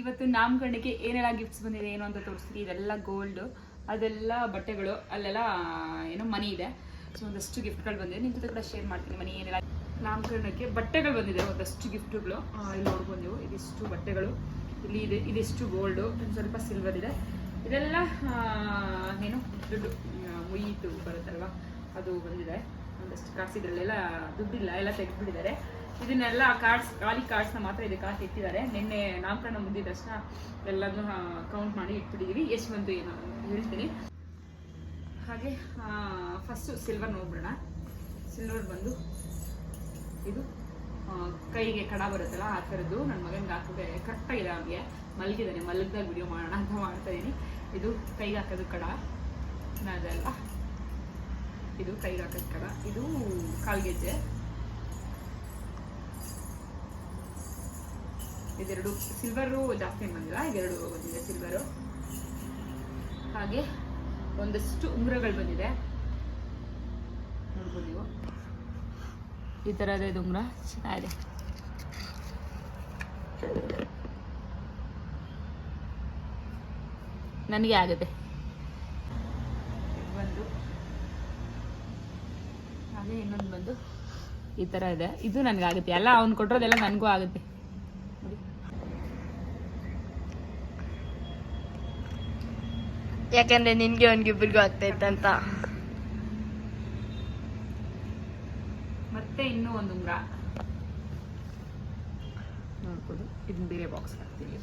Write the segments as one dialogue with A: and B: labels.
A: ಇವತ್ತು ನಾಮಕರಣಕ್ಕೆ ಏನೆಲ್ಲ ಗಿಫ್ಟ್ಸ್ ಬಂದಿದೆ, ಏನು ಅಂತ ತೋರಿಸ್ತೀನಿ. ಇದೆಲ್ಲ ಗೋಲ್ಡ್ ಅದೆಲ್ಲ ಬಟ್ಟೆಗಳು, ಅಲ್ಲೆಲ್ಲ ಏನೋ ಮನಿ ಇದೆ. ಸೊ ಒಂದಷ್ಟು ಗಿಫ್ಟ್ಗಳು ಬಂದಿದೆ. ನಿಮ್ಮ ಜೊತೆ ಕೂಡ ಶೇರ್ ಮಾಡ್ತೀನಿ ಮನಿ ಏನೆಲ್ಲ. ನಾಮಕರಣಕ್ಕೆ ಬಟ್ಟೆಗಳು ಬಂದಿದೆ, ಒಂದಷ್ಟು ಗಿಫ್ಟ್ಗಳು ಇಲ್ಲಿ ನೋಡ್ಬೋದು ನೀವು, ಇದಿಷ್ಟು ಬಟ್ಟೆಗಳು. ಇಲ್ಲಿ ಇದೆ, ಇದಿಷ್ಟು ಗೋಲ್ಡು ಸ್ವಲ್ಪ ಸಿಲ್ವರ್ ಇದೆ. ಇದೆಲ್ಲ ಏನು, ದುಡ್ಡು ಮುಯ್ಯಿತು ಬರುತ್ತಲ್ವಾ? ಅದು ಬಂದಿದೆ. ಒಂದಷ್ಟು ಕಾಸಿದ್ರಲ್ಲೆಲ್ಲ ದುಡ್ಡಿಲ್ಲ, ಎಲ್ಲ ತೆಗೆದ್ಬಿಟ್ಟಿದ್ದಾರೆ. ಇದನ್ನೆಲ್ಲ ಕಾರ್ಡ್ಸ್ ಖಾಲಿ ಕಾರ್ಡ್ಸ್ನ ಮಾತ್ರ ಇದಕ್ಕೆ ಹಾಕಿ ಇಟ್ಟಿದ್ದಾರೆ. ನಿನ್ನೆ ನಾಮಕರಣ ಮುಗಿದ ತಕ್ಷಣ ಎಲ್ಲದನ್ನು ಕೌಂಟ್ ಮಾಡಿ ಇಟ್ಬಿಟ್ಟಿದ್ದೀವಿ ಎಷ್ಟು ಬಂತು ಏನು ಹೇಳ್ತೀನಿ. ಹಾಗೆ ಫಸ್ಟು ಸಿಲ್ವರ್ ನೋಡ್ಬಿಡೋಣ. ಸಿಲ್ವರ್ ಬಂದು ಇದು ಕೈಗೆ ಕಡ ಬರುತ್ತಲ್ಲ, ಆ ಥರದ್ದು ನನ್ನ ಮಗನಿಗೆ ಹಾಕಿದ್ರೆ ಕರೆಕ್ಟಾಗಿದೆ ಅವನಿಗೆ ಮಲಗಿದ್ದಾನೆ, ಮಲಗ್ದಾಗ ವಿಡಿಯೋ ಮಾಡೋಣ ಅಂತ ಮಾಡ್ತಾ ಇದ್ದೀನಿ ಇದು ಕೈಗೆ ಹಾಕೋದು ಕಡ. ಅದಲ್ಲ ಇದು ಕೈಗೆ ಹಾಕೋದು ಕಡ. ಇದು ಕಾಲ್ಗೆಜ್ಜೆ. ಇದೆರಡು ಸಿಲ್ವರು ಜಾಸ್ತಿ ಬಂದಿಲ್ಲ, ಇದೆರಡು ಬಂದಿದೆ ಸಿಲ್ವರು ಹಾಗೆ ಒಂದಷ್ಟು ಉಂಗುರಗಳು ಬಂದಿದೆ. ನೋಡ್ಬೋದು ನೀವು. ಈ ಇದು ಉಂಗುರ ಚೆನ್ನಾಗಿದೆ. ನನಗೆ ಆಗುತ್ತೆ. ಬಂದು, ಹಾಗೆ ಇನ್ನೊಂದು ಬಂದು ಈ ಥರ ಇದೆ. ಇದು ನನಗಾಗುತ್ತೆ ಎಲ್ಲ ಅವ್ನು ಕೊಟ್ಟಿರೋದೆಲ್ಲ ನನಗೂ ಆಗುತ್ತೆ.
B: ಯಾಕಂದ್ರೆ ನಿನ್ಗೆ ಅವ್ನಿಗಿಬ್ಬರಿಗೂ ಆಗ್ತೈತಂತ
A: ಮತ್ತೆ ಇನ್ನೂ ಒಂದು ಉಂಗುರ. ನೋಡ್ಬೋದು. ಇದನ್ನ ಬೇರೆ ಬಾಕ್ಸ್ ಹಾಕ್ತೀವಿ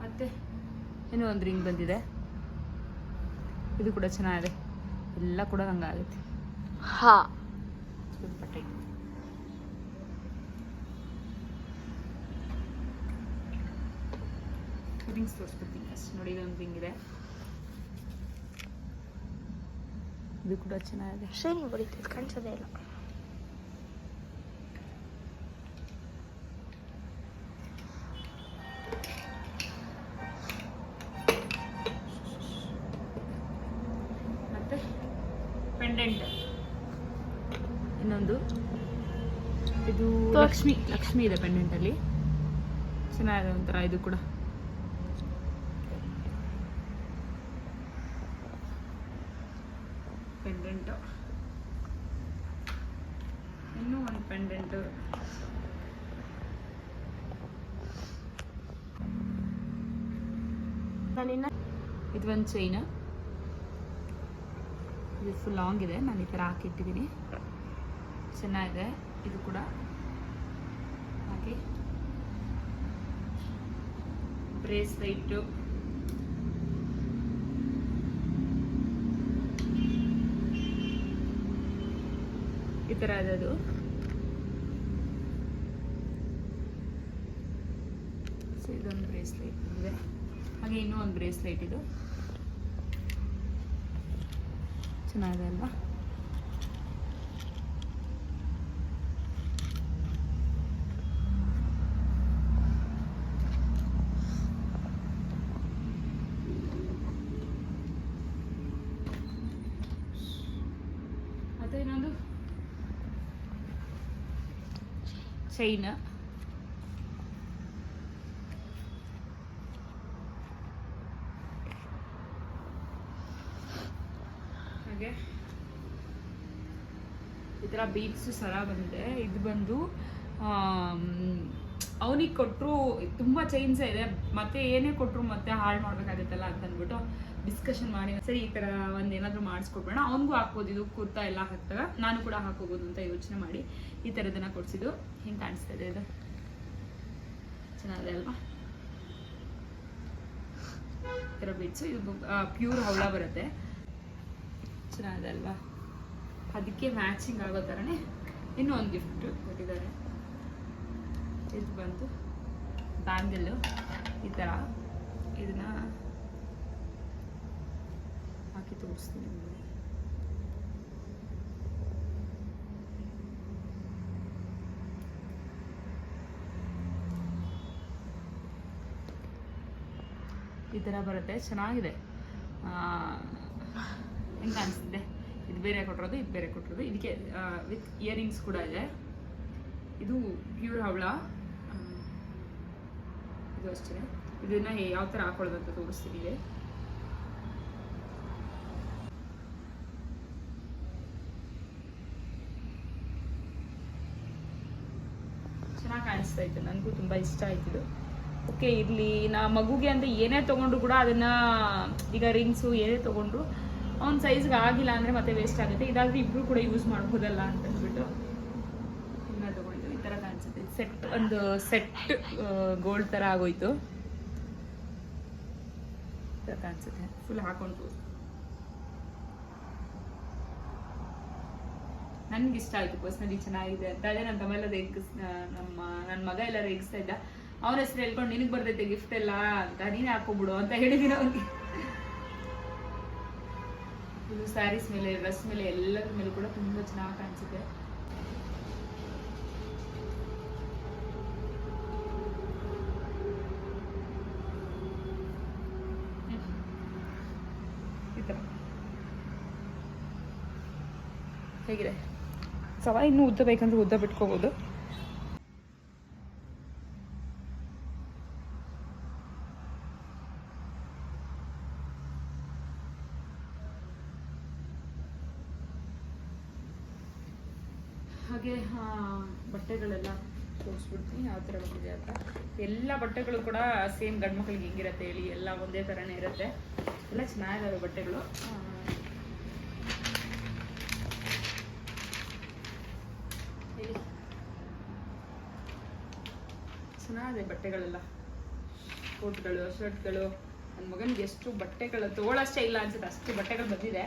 A: ಮತ್ತೆ ಇನ್ನೂ ಒಂದು ರಿಂಗ್ ಬಂದಿದೆ. ಇದು ಕೂಡ ಚೆನ್ನಾಗಿದೆ. ಎಲ್ಲ ಕೂಡ ಹಂಗಾಗುತ್ತೆ
B: ಹಾ.
A: ರಿಂಗ್ಸ್ ತೋರಿಸ್ಬಿಡ್ತೀನಿ ಅಷ್ಟು ನೋಡಿ ಇದೊಂದು ರಿಂಗ್ ಇದೆ ಇದು ಕೂಡ ಚೆನ್ನಾಗಿದೆ
B: ಶೇನ್ ಇದು ಕಾಣಿಸೋದೇ ಇಲ್ಲ
A: ಮತ್ತೆ ಪೆಂಡೆಂಟ್ ಇನ್ನೊಂದು? ಇದು ಲಕ್ಷ್ಮಿ ಲಕ್ಷ್ಮಿ. ಇದೆ ಪೆಂಡೆಂಟ್ ಅಲ್ಲಿ. ಚೆನ್ನಾಗಿದೆ ಒಂಥರ ಇದು ಕೂಡ. ಪೆಂಡೆಂಟ್ ಇನ್ನೂ ಒಂದು ಪೆಂಡೆಂಟು ಇದು ಒಂದು ಚೈನ್ ಇದು ಫುಲ್ ಲಾಂಗ್ ಇದೆ. ನಾನು ಈ ಥರ ಹಾಕಿಟ್ಟಿದ್ದೀನಿ. ಚೆನ್ನಾಗಿದೆ. ಇದು ಕೂಡ. ಹಾಕಿ ಬ್ರೇಸ್ಲೈಟು. ಈ ಥರ ಇದೆ ಅದು ಸೊ ಇದೊಂದು ಬ್ರೇಸ್ಲೈಟ್ ಇದೆ. ಹಾಗೆ ಇನ್ನೂ ಒಂದು ಬ್ರೇಸ್ಲೈಟ್ ಇದು. ಚೆನ್ನಾಗಿದೆ ಅಲ್ವಾ ಮತ್ತೆ ಇನ್ನೊಂದು ಚೈನ್ ಹಾಗೆ. ಈ ಥರ ಬೀಡ್ಸು ಸರ ಬಂದಿದೆ. ಇದು ಬಂದು ಅವನಿಗೆ ಕೊಟ್ಟರು ತುಂಬ ಚೈನ್ಸೇ ಇದೆ, ಮತ್ತೆ ಏನೇ ಕೊಟ್ಟರು ಮತ್ತೆ ಹಾಳು ಮಾಡ್ಬೇಕಾಗುತ್ತಲ್ಲ ಅಂತ ಅಂದ್ಬಿಟ್ಟು ಡಿಸ್ಕಷನ್ ಮಾಡಿ, ಸರಿ, ಈ ಥರ ಒಂದು ಏನಾದರೂ ಮಾಡಿಸ್ಕೊಡ್ಬೇಡ, ಅವನಿಗೂ ಹಾಕ್ಬೋದು, ಇದು ಕುರ್ತಾ ಎಲ್ಲ ಹಾಕ್ತಾಗ ನಾನು ಕೂಡ ಹಾಕೋಬೋದು ಅಂತ ಯೋಚನೆ ಮಾಡಿ ಈ ತರದನ್ನ ಕೊಡ್ಸಿದ್ದು. ಹಿಂಗೆ ಕಾಣಿಸ್ತಾ ಇದೆ ಇದು? ಚೆನ್ನಾಗಿದೆ ಅಲ್ವಾ? ಈ ಥರ ಬೀಡ್ಸು ಇದು ಪ್ಯೂರ್ ಹವಳ ಬರುತ್ತೆ. ಚೆನ್ನಾಗಿದೆ ಅಲ್ವಾ? ಅದಕ್ಕೆ ಮ್ಯಾಚಿಂಗ್ ಆಗೋ ಥರನೇ ಇನ್ನೂ ಒಂದು ಗಿಫ್ಟ್ ಕೊಟ್ಟಿದ್ದಾರೆ. ಇದು ಬಂತು ಬ್ಯಾಂಗಲ್ಲು ಈ ಥರ ಇದನ್ನ ಹಾಕಿ ತೋರಿಸ್ತೀನಿ ಈ ಥರ ಬರುತ್ತೆ, ಚೆನ್ನಾಗಿದೆ. ಹೆಂಗೆ ಅನಿಸ್ತಿದೆ? ಇದು ಬೇರೆ ಕೊಟ್ಟಿರೋದು, ಇದು ಬೇರೆ ಕೊಟ್ಟಿರೋದು. ಇದಕ್ಕೆ ವಿತ್ ಇಯರಿಂಗ್ಸ್ ಕೂಡ ಇದೆ. ಇದು ಪ್ಯೂರ್ ಹವಳ. ಇದು ಅಷ್ಟೇ. ಇದನ್ನ ಯಾವ ಥರ ಹಾಕೊಳ್ಳೋದು ಅಂತ ತೋರಿಸ್ತೀನಿ ಚೆನ್ನಾಗಿ ಕಾಣಿಸ್ತಾ ಇತ್ತು. ನನಗೂ ತುಂಬ ಇಷ್ಟ ಆಯ್ತಿದ್ದು ಓಕೆ ಇರಲಿ ನಾ ಮಗುಗೆ ಅಂತ ಏನೇ ತೊಗೊಂಡ್ರು ಕೂಡ ಅದನ್ನ ಈಗ ರಿಂಗ್ಸು ಏನೇ ತೊಗೊಂಡ್ರು ಅವ್ನ ಸೈಜ್ಗೆ ಆಗಿಲ್ಲ ಅಂದರೆ ಮತ್ತೆ ವೇಸ್ಟ್ ಆಗುತ್ತೆ. ಇದಾದರೆ ಇಬ್ಬರು ಕೂಡ ಯೂಸ್ ಮಾಡ್ಬೋದಲ್ಲ ಅಂತ ಅಂದ್ಬಿಟ್ಟು ಈ ಥರ ಕಾಣಿಸುತ್ತೆ. ಸೆಟ್ ಒಂದು ಸೆಟ್ ಗೋಲ್ಡ್ ಥರ ಆಗೋಯ್ತು. ಥರ ಕಾಣಿಸುತ್ತೆ. ಫುಲ್ ಹಾಕೊಂಡು ನನ್ಗೆ ಇಷ್ಟ ಆಯ್ತು ಪರ್ಸ್ನಲಿ ಚೆನ್ನಾಗಿದೆ ಅಂತ. ಅದೇ ನನ್ನ ತಮ್ಮ ಎಲ್ಲ ರೇಗಿಸ್ ನಮ್ಮ ನನ್ನ ಮಗ ಎಲ್ಲ ರೇಗಿಸ್ತಾ ಇದ್ದ. ಅವನ ಹೆಸರು ಹೇಳ್ಕೊಂಡು ನಿನಗೆ ಬರ್ತೈತೆ ಗಿಫ್ಟ್ ಎಲ್ಲ ಅಂತ, ನೀನೇ ಹಾಕೊಂಬಿಡು ಅಂತ ಹೇಳಿದೀನಿ ಅವ್ರಿಗೆ. ಇದು ಸ್ಯಾರೀಸ್ ಮೇಲೆ ಡ್ರೆಸ್ ಮೇಲೆ, ಎಲ್ಲರ ಮೇಲೆ ಕೂಡ ತುಂಬ ಚೆನ್ನಾಗಿ ಕಾಣಿಸುತ್ತೆ. ಹೇಗಿದೆ? ಸವ ಇನ್ನೂ ಉದ್ದ ಬೇಕಂದ್ರೆ ಉದ್ದ ಬಿಟ್ಕೋಬೋದು. ಹಾಗೆ ಬಟ್ಟೆಗಳೆಲ್ಲ ತೋರಿಸ್ಬಿಡ್ತೀನಿ. ಯಾವ ಥರ ಬಂದಿದೆ ಅಂತ. ಎಲ್ಲ ಬಟ್ಟೆಗಳು ಕೂಡ ಸೇಮ್ ಗಂಡು ಮಕ್ಳಿಗೆ ಹೆಂಗಿರುತ್ತೆ ಹೇಳಿ. ಎಲ್ಲ ಒಂದೇ ಥರನೇ ಇರುತ್ತೆ. ಎಲ್ಲ ಚೆನ್ನಾಗಿದ್ದಾವೆ ಬಟ್ಟೆಗಳು ಆ, ಹೇಳಿ. ಚೆನ್ನಾಗಿದೆ ಬಟ್ಟೆಗಳೆಲ್ಲ, ಕೋಟ್ಗಳು, ಶರ್ಟ್ಗಳು. ನನ್ನ ಮಗನಿಗೆ ಎಷ್ಟು ಬಟ್ಟೆಗಳು ತೋಳಷ್ಟೇ ಇಲ್ಲ ಅನ್ಸುತ್ತೆ, ಅಷ್ಟು ಬಟ್ಟೆಗಳು ಬಂದಿದೆ.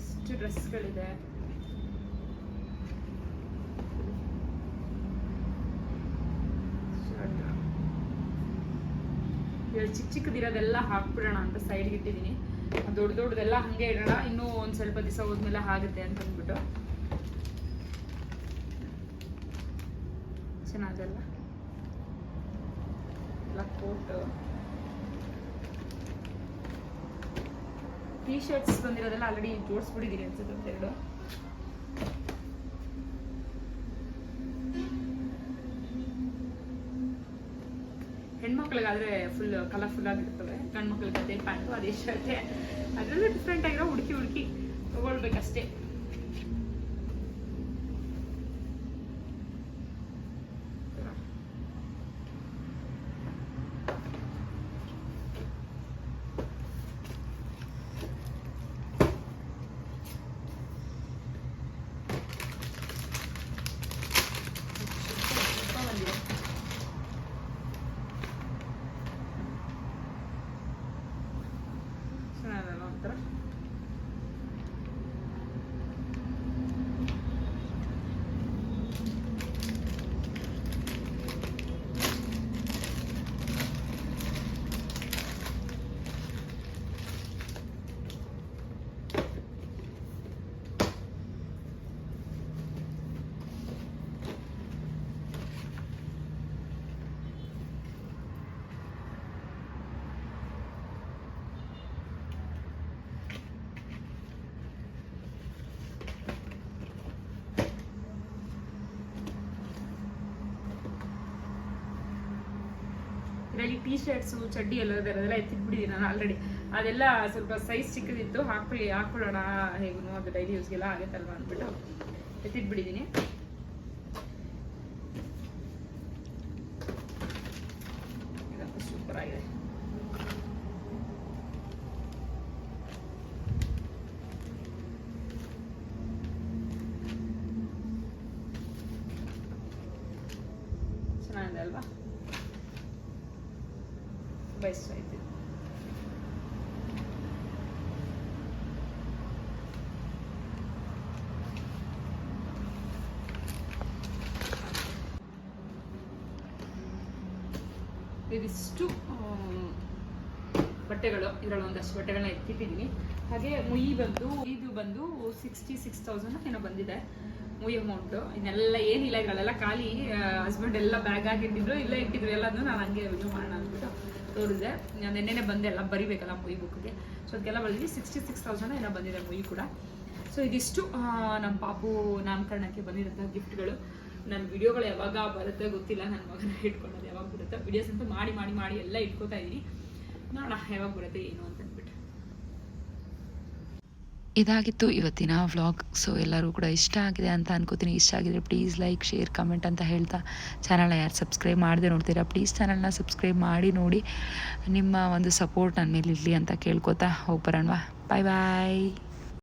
A: ಎಷ್ಟು ಡ್ರೆಸ್ಗಳಿದೆ ಶರ್ಟ್ ಇವಾಗ ಚಿಕ್ಕ ಚಿಕ್ಕದಿರೋದೆಲ್ಲ ಹಾಕ್ಬಿಡೋಣ ಅಂತ ಸೈಡ್ಗೆ ಇಟ್ಟಿದ್ದೀನಿ. ದೊಡ್ಡ ದೊಡ್ಡದೆಲ್ಲ ಹಂಗೆ ಇಡೋಣ. ಇನ್ನೂ ಒಂದು ಸ್ವಲ್ಪ ದಿವಸ ಹೋದ್ಮೇಲೆ ಆಗುತ್ತೆ ಅಂತ ಅಂದ್ಬಿಟ್ಟು. ಚೆನ್ನಾಗಲ್ಲ? ಎಲ್ಲ ಕೋಟ್ ಟೀ ಶರ್ಟ್ಸ್ ಬಂದಿರೋದೆಲ್ಲ ಆಲ್ರೆಡಿ ಜೋಡಿಸ್ಬಿಟ್ಟಿದ್ದೀನಿ ಅನ್ಸುತ್ತೆ ಒಂದೆರಡು. ಹೆಣ್ಮಕ್ಳಿಗಾದ್ರೆ ಫುಲ್ ಕಲರ್ಫುಲ್ ಆಗಿರ್ತವೆ. ಗಂಡು ಮಕ್ಕಳಿಗೆ ಅದೇ ಪ್ಯಾಂಟು, ಅದೇ ಶರ್ಟೆ. ಅದರಲ್ಲೂ ಡಿಫ್ರೆಂಟ್ ಆಗಿರೋ ಹುಡುಕಿ ಹುಡುಕಿ ತಗೊಳ್ಬೇಕಷ್ಟೇ ಸ್ವಲ್ಪ ಬಂದಿದೆ ಚೆನ್ನಾಗಲ್ಲ ಇದರಲ್ಲಿ ಟೀ ಶರ್ಟ್ಸು ಚಡ್ಡಿ ಎಲ್ಲ ಅದೆಲ್ಲ ಎತ್ತಿಟ್ಬಿಟ್ಟಿದ್ದೀನಿ ನಾನು ಆಲ್ರೆಡಿ ಅದೆಲ್ಲ ಸ್ವಲ್ಪ ಸೈಜ್ ಚಿಕ್ಕದಿತ್ತು ಹಾಕೊಳ್ಳಿ ಹಾಕೊಳ್ಳೋಣ ಹೇಗೂ ಅದು ಡೈಲಿ ಯೂಸ್ಗೆಲ್ಲ ಆಗುತ್ತಲ್ವ ಅಂದ್ಬಿಟ್ಟು ಎತ್ತಿಟ್ಬಿಟ್ಟಿದ್ದೀನಿ ಇದಂತೂ ಸೂಪರ್ ಆಗಿದೆ ಚೆನ್ನಾಗಿದೆ ಅಲ್ವಾ ಇಷ್ಟ ಆಯ್ತು ಇದಿಷ್ಟು ಬಟ್ಟೆಗಳು, ಇದರಲ್ಲಿ ಒಂದಷ್ಟು ಬಟ್ಟೆಗಳನ್ನ ಎತ್ತಿಟ್ಟಿದ್ದೀನಿ ಹಾಗೆ ಮುಯಿ ಬಂದು ಇದು ಬಂದು ಸಿಕ್ಸ್ಟಿ ಸಿಕ್ಸ್ ತೌಸಂಡ್ ಏನೋ ಬಂದಿದೆ. ಮುಯಿ ಅಮೌಂಟು ಇನ್ನೆಲ್ಲ ಏನಿಲ್ಲ ಇದ್ರಲ್ಲೆಲ್ಲ ಖಾಲಿ ಹಸ್ಬೆಂಡ್ ಎಲ್ಲ ಬ್ಯಾಗ್ ಹಾಕಿಟ್ಟಿದ್ರು, ಇಲ್ಲೇ ಇಟ್ಟಿದ್ರು ಎಲ್ಲದನ್ನು ನಾನು ಹಂಗೆ ಇದು ಮಾಡೋಣ ಅಂದ್ಬಿಟ್ಟು ತೋರಿಸಿದೆ ನಿನ್ನೆನೆ ಬಂದೆ ಎಲ್ಲ ಬರಿಬೇಕಲ್ಲ ಮೊಯಿ ಬುಕ್ಗೆ ಸೊ ಅದಕ್ಕೆಲ್ಲ ಬರೆದಿದ್ವಿ ಸಿಕ್ಸ್ಟಿ ಸಿಕ್ಸ್ ತೌಸಂಡ್ ಏನೋ ಬಂದಿದೆ ಮೊಯಿ ಕೂಡ. ಸೊ ಇದಿಷ್ಟು ನಮ್ಮ ಪಾಪು ನಾಮಕರಣಕ್ಕೆ ಬಂದಿರೋಂಥ ಗಿಫ್ಟ್ಗಳು ನನ್ನ ವಿಡಿಯೋಗಳು ಯಾವಾಗ ಬರುತ್ತೆ ಗೊತ್ತಿಲ್ಲ. ನನ್ನ ಮಗನ ಇಟ್ಕೊಳ್ಳೋದು ಯಾವಾಗ ಬರುತ್ತೆ. ವಿಡಿಯೋಸ್ ಅಂತೂ ಮಾಡಿ ಮಾಡಿ ಮಾಡಿ ಎಲ್ಲ ಇಟ್ಕೋತಾ ಇದ್ದೀನಿ. ನೋಡೋಣ ಯಾವಾಗ ಬರುತ್ತೆ, ಏನು ಅಂತ
C: ಇದಾಗಿತ್ತು ಇವತ್ತಿನ ವ್ಲಾಗ್. ಸೊ ಎಲ್ಲರೂ ಕೂಡ ಇಷ್ಟ ಆಗಿದೆ ಅಂತ ಅನ್ಕೋತೀನಿ. ಇಷ್ಟ ಆಗಿದ್ರೆ ಪ್ಲೀಸ್ ಲೈಕ್ ಶೇರ್ ಕಮೆಂಟ್ ಅಂತ ಹೇಳ್ತಾ ಚಾನಲ್ನ ಯಾರು ಸಬ್ಸ್ಕ್ರೈಬ್ ಮಾಡದೆ ನೋಡ್ತೀರಾ? ಪ್ಲೀಸ್ ಚಾನಲ್ನ ಸಬ್ಸ್ಕ್ರೈಬ್ ಮಾಡಿ ನೋಡಿ. ನಿಮ್ಮ ಒಂದು ಸಪೋರ್ಟ್ ನನ್ನ ಮೇಲೆ ಇರಲಿ ಅಂತ ಕೇಳ್ಕೊತಾ ಹೋಗಿ ಬರೋಣವಾ ಬಾಯ್ ಬಾಯ್